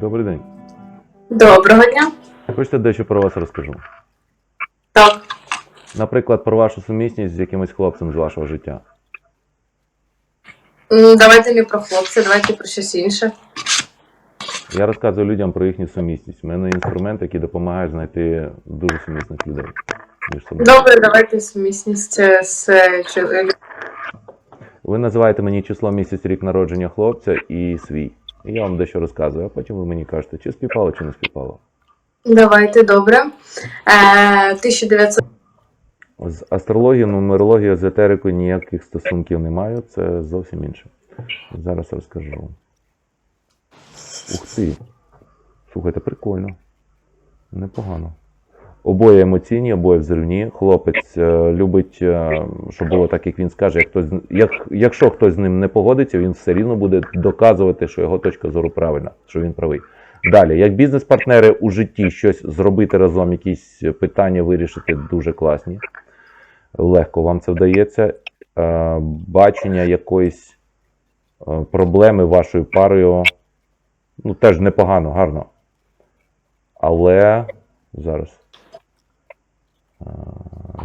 Добрий день. Доброго дня. Хочете дещо про вас розкажу? Так. Наприклад, про вашу сумісність з якимось хлопцем з вашого життя. Давайте не про хлопця, давайте про щось інше. Я розказую людям про їхню сумісність. У мене є інструменти, які допомагають знайти дуже сумісних людей між собою. Добре, давайте сумісність е, з е, чол- Ви називаєте мені число місяць рік народження хлопця і свій. Я вам дещо розказую, а потім ви мені кажете, чи співпало, чи не співпало. Давайте, добре. Е, 1900... З астрологією, нумерологією, езотерикою ніяких стосунків не маю, це зовсім інше. Зараз розкажу. Ух ти. Слухайте, прикольно. Непогано. Обоє емоційні, обоє взривні. Хлопець е, любить, е, щоб було так, як він скаже. Як хтось, як, якщо хтось з ним не погодиться, він все рівно буде доказувати, що його точка зору правильна, що він правий. Далі, як бізнес-партнери у житті щось зробити разом, якісь питання вирішити дуже класні. Легко вам це вдається. Е, Бачення якоїсь е, проблеми вашою парою, ну, теж непогано, гарно. Але зараз. Е,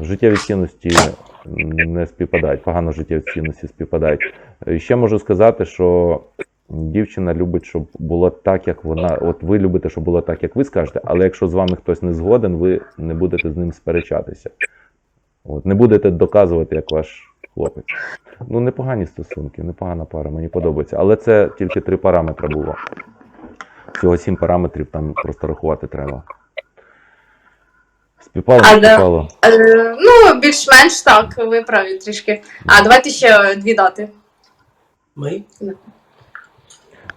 Життєві цінності не співпадають, погано життєві цінності співпадають. Ще можу сказати, що дівчина любить, щоб було так, як вона. От ви любите, щоб було так, як ви скажете, але якщо з вами хтось не згоден, ви не будете з ним сперечатися. От, не будете доказувати, як ваш хлопець. Ну, непогані стосунки, непогана пара, мені подобається. Але це тільки три параметри було. Всього сім параметрів там просто рахувати треба. Співпало, А, не співпало. Е, ну, більш-менш так, ви праві трішки. А давайте ще дві дати. Ми?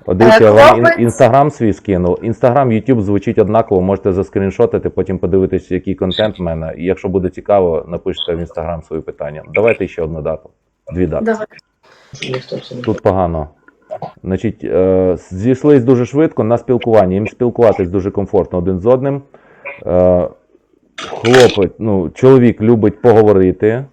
От дивіться, я Е, вам ін- інстаграм свій скинув. Інстаграм, Ютуб звучить однаково, можете заскріншотити, потім подивитися, який контент в мене. І якщо буде цікаво, напишіть в інстаграм свої питання. Давайте ще одну дату. Дві дати. Давай. Ніхто це не Тут погано. Значить, е, зійшлись дуже швидко на спілкуванні. Їм спілкуватись дуже комфортно один з одним. Е, хлопець, ну, чоловік любить поговорити,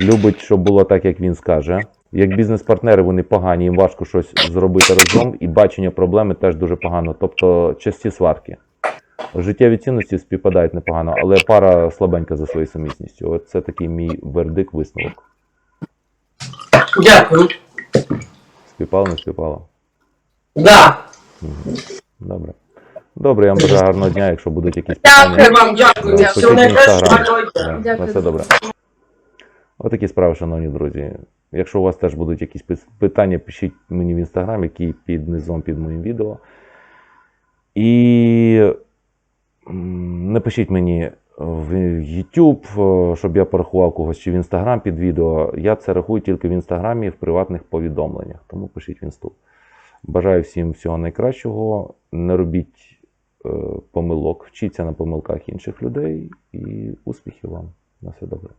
любить, щоб було так, як він скаже. Як бізнес-партнери вони погані, їм важко щось зробити разом, і бачення проблеми теж дуже погано. Тобто часті сварки. Життєві цінності співпадають непогано, але пара слабенька за своєю сумісністю. От це такий мій вердикт висновок. Дякую. Співпало, не співпало. Да. Добре. Добре, я вам бажаю гарного дня, якщо будуть якісь питання. Дякую. вам дякую. Да, Всього в найкращого. Інстаграм. Дякую. На все добре. Отакі справи, шановні друзі. Якщо у вас теж будуть якісь пис- питання, пишіть мені в інстаграм, який під низом під моїм відео. І м, напишіть мені в YouTube, е, щоб я порахував когось чи в інстаграм під відео. Я це рахую тільки в інстаграмі в приватних повідомленнях. Тому пишіть в інсту. Бажаю всім всього найкращого. Не робіть помилок, вчіться на помилках інших людей і успіхів вам. На все добре.